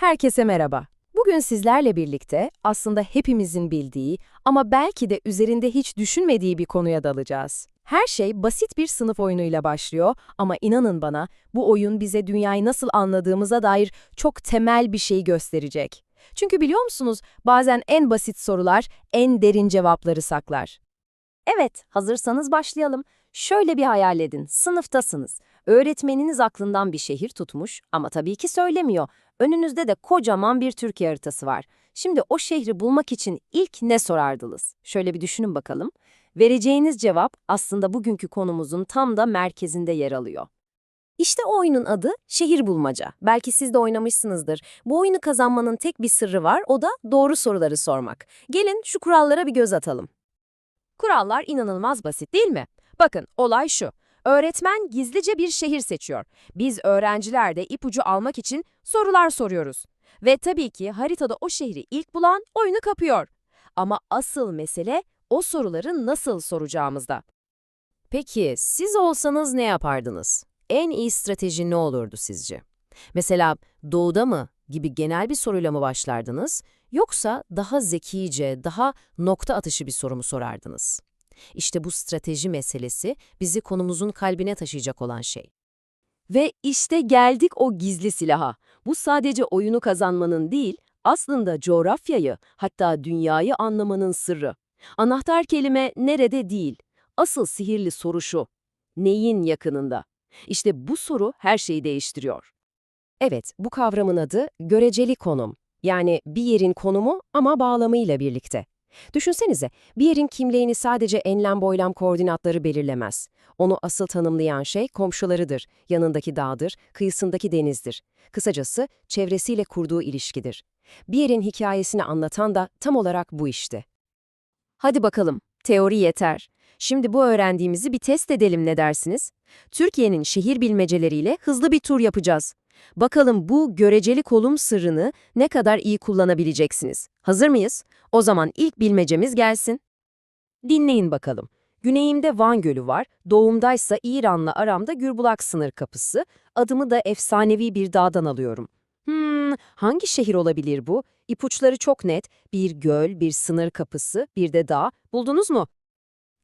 Herkese merhaba. Bugün sizlerle birlikte aslında hepimizin bildiği ama belki de üzerinde hiç düşünmediği bir konuya dalacağız. Her şey basit bir sınıf oyunuyla başlıyor ama inanın bana bu oyun bize dünyayı nasıl anladığımıza dair çok temel bir şey gösterecek. Çünkü biliyor musunuz bazen en basit sorular en derin cevapları saklar. Evet, hazırsanız başlayalım. Şöyle bir hayal edin, sınıftasınız. Öğretmeniniz aklından bir şehir tutmuş ama tabii ki söylemiyor. Önünüzde de kocaman bir Türkiye haritası var. Şimdi o şehri bulmak için ilk ne sorardınız? Şöyle bir düşünün bakalım. Vereceğiniz cevap aslında bugünkü konumuzun tam da merkezinde yer alıyor. İşte o oyunun adı şehir bulmaca. Belki siz de oynamışsınızdır. Bu oyunu kazanmanın tek bir sırrı var, o da doğru soruları sormak. Gelin şu kurallara bir göz atalım. Kurallar inanılmaz basit değil mi? Bakın olay şu. Öğretmen gizlice bir şehir seçiyor. Biz öğrenciler de ipucu almak için sorular soruyoruz. Ve tabii ki haritada o şehri ilk bulan oyunu kapıyor. Ama asıl mesele o soruları nasıl soracağımızda. Peki siz olsanız ne yapardınız? En iyi strateji ne olurdu sizce? Mesela doğuda mı gibi genel bir soruyla mı başlardınız yoksa daha zekice, daha nokta atışı bir soru mu sorardınız? İşte bu strateji meselesi bizi konumuzun kalbine taşıyacak olan şey. Ve işte geldik o gizli silaha. Bu sadece oyunu kazanmanın değil, aslında coğrafyayı, hatta dünyayı anlamanın sırrı. Anahtar kelime nerede değil. Asıl sihirli soru şu. Neyin yakınında? İşte bu soru her şeyi değiştiriyor. Evet, bu kavramın adı göreceli konum. Yani bir yerin konumu ama bağlamıyla birlikte. Düşünsenize, bir yerin kimliğini sadece enlem boylam koordinatları belirlemez. Onu asıl tanımlayan şey komşularıdır, yanındaki dağdır, kıyısındaki denizdir. Kısacası çevresiyle kurduğu ilişkidir. Bir yerin hikayesini anlatan da tam olarak bu işte. Hadi bakalım, teori yeter. Şimdi bu öğrendiğimizi bir test edelim ne dersiniz? Türkiye'nin şehir bilmeceleriyle hızlı bir tur yapacağız. Bakalım bu göreceli kolum sırrını ne kadar iyi kullanabileceksiniz. Hazır mıyız? O zaman ilk bilmecemiz gelsin. Dinleyin bakalım. Güneyimde Van Gölü var, doğumdaysa İran'la aramda Gürbulak sınır kapısı, adımı da efsanevi bir dağdan alıyorum. Hmm, hangi şehir olabilir bu? İpuçları çok net. Bir göl, bir sınır kapısı, bir de dağ. Buldunuz mu?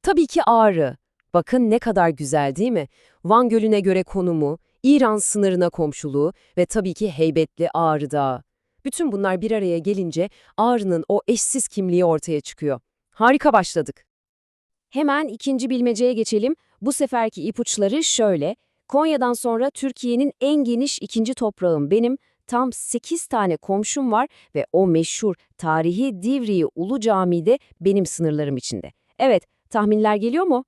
Tabii ki Ağrı. Bakın ne kadar güzel değil mi? Van Gölü'ne göre konumu, İran sınırına komşuluğu ve tabii ki heybetli Ağrı Dağı. Bütün bunlar bir araya gelince Ağrı'nın o eşsiz kimliği ortaya çıkıyor. Harika başladık. Hemen ikinci bilmeceye geçelim. Bu seferki ipuçları şöyle. Konya'dan sonra Türkiye'nin en geniş ikinci toprağım benim. Tam 8 tane komşum var ve o meşhur tarihi Divriği Ulu Camii de benim sınırlarım içinde. Evet, tahminler geliyor mu?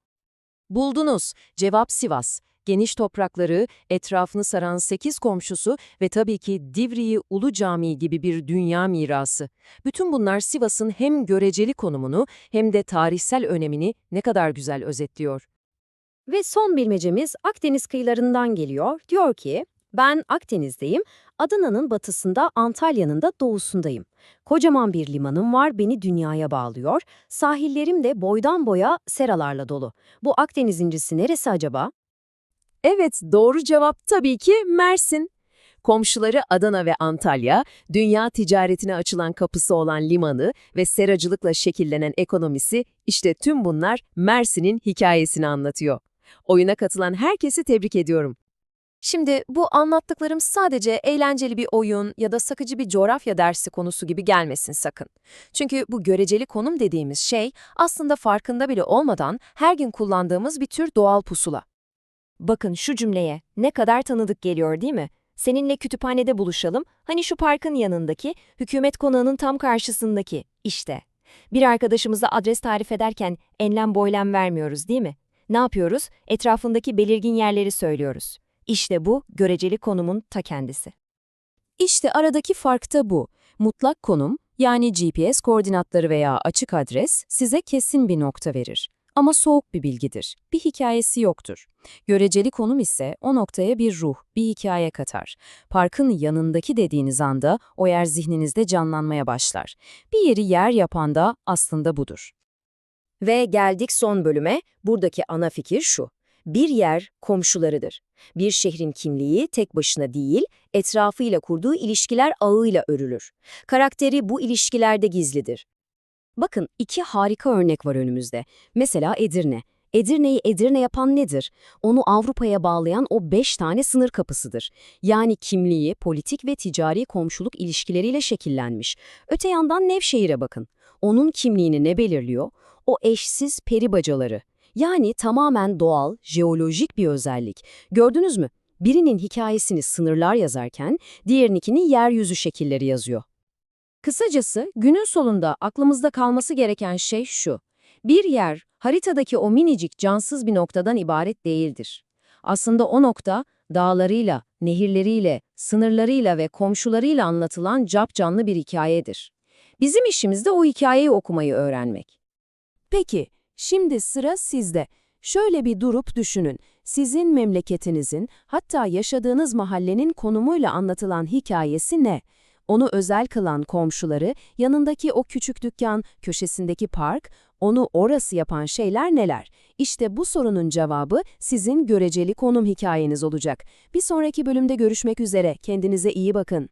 Buldunuz. Cevap Sivas. Geniş toprakları, etrafını saran 8 komşusu ve tabii ki Divriği Ulu Camii gibi bir dünya mirası. Bütün bunlar Sivas'ın hem göreceli konumunu hem de tarihsel önemini ne kadar güzel özetliyor. Ve son bilmecemiz Akdeniz kıyılarından geliyor. Diyor ki, ben Akdeniz'deyim, Adana'nın batısında, Antalya'nın da doğusundayım. Kocaman bir limanım var, beni dünyaya bağlıyor. Sahillerim de boydan boya seralarla dolu. Bu Akdeniz incisi neresi acaba? Evet, doğru cevap tabii ki Mersin. Komşuları Adana ve Antalya, dünya ticaretine açılan kapısı olan limanı ve seracılıkla şekillenen ekonomisi, işte tüm bunlar Mersin'in hikayesini anlatıyor. Oyuna katılan herkesi tebrik ediyorum. Şimdi bu anlattıklarım sadece eğlenceli bir oyun ya da sakıcı bir coğrafya dersi konusu gibi gelmesin sakın. Çünkü bu göreceli konum dediğimiz şey aslında farkında bile olmadan her gün kullandığımız bir tür doğal pusula. Bakın şu cümleye ne kadar tanıdık geliyor değil mi? Seninle kütüphanede buluşalım, hani şu parkın yanındaki, hükümet konağının tam karşısındaki, işte. Bir arkadaşımıza adres tarif ederken enlem boylem vermiyoruz değil mi? Ne yapıyoruz? Etrafındaki belirgin yerleri söylüyoruz. İşte bu, göreceli konumun ta kendisi. İşte aradaki fark da bu. Mutlak konum, yani GPS koordinatları veya açık adres size kesin bir nokta verir. Ama soğuk bir bilgidir. Bir hikayesi yoktur. Göreceli konum ise o noktaya bir ruh, bir hikaye katar. Parkın yanındaki dediğiniz anda o yer zihninizde canlanmaya başlar. Bir yeri yer yapan da aslında budur. Ve geldik son bölüme. Buradaki ana fikir şu. Bir yer komşularıdır. Bir şehrin kimliği tek başına değil, etrafıyla kurduğu ilişkiler ağıyla örülür. Karakteri bu ilişkilerde gizlidir. Bakın iki harika örnek var önümüzde. Mesela Edirne. Edirne'yi Edirne yapan nedir? Onu Avrupa'ya bağlayan o beş tane sınır kapısıdır. Yani kimliği, politik ve ticari komşuluk ilişkileriyle şekillenmiş. Öte yandan Nevşehir'e bakın. Onun kimliğini ne belirliyor? O eşsiz peri bacaları. Yani tamamen doğal, jeolojik bir özellik. Gördünüz mü? Birinin hikayesini sınırlar yazarken, diğerininkini yeryüzü şekilleri yazıyor. Kısacası günün sonunda aklımızda kalması gereken şey şu. Bir yer haritadaki o minicik cansız bir noktadan ibaret değildir. Aslında o nokta dağlarıyla, nehirleriyle, sınırlarıyla ve komşularıyla anlatılan capcanlı bir hikayedir. Bizim işimiz de o hikayeyi okumayı öğrenmek. Peki, şimdi sıra sizde. Şöyle bir durup düşünün. Sizin memleketinizin, hatta yaşadığınız mahallenin konumuyla anlatılan hikayesi ne? Onu özel kılan komşuları, yanındaki o küçük dükkan, köşesindeki park, onu orası yapan şeyler neler? İşte bu sorunun cevabı sizin göreceli konum hikayeniz olacak. Bir sonraki bölümde görüşmek üzere. Kendinize iyi bakın.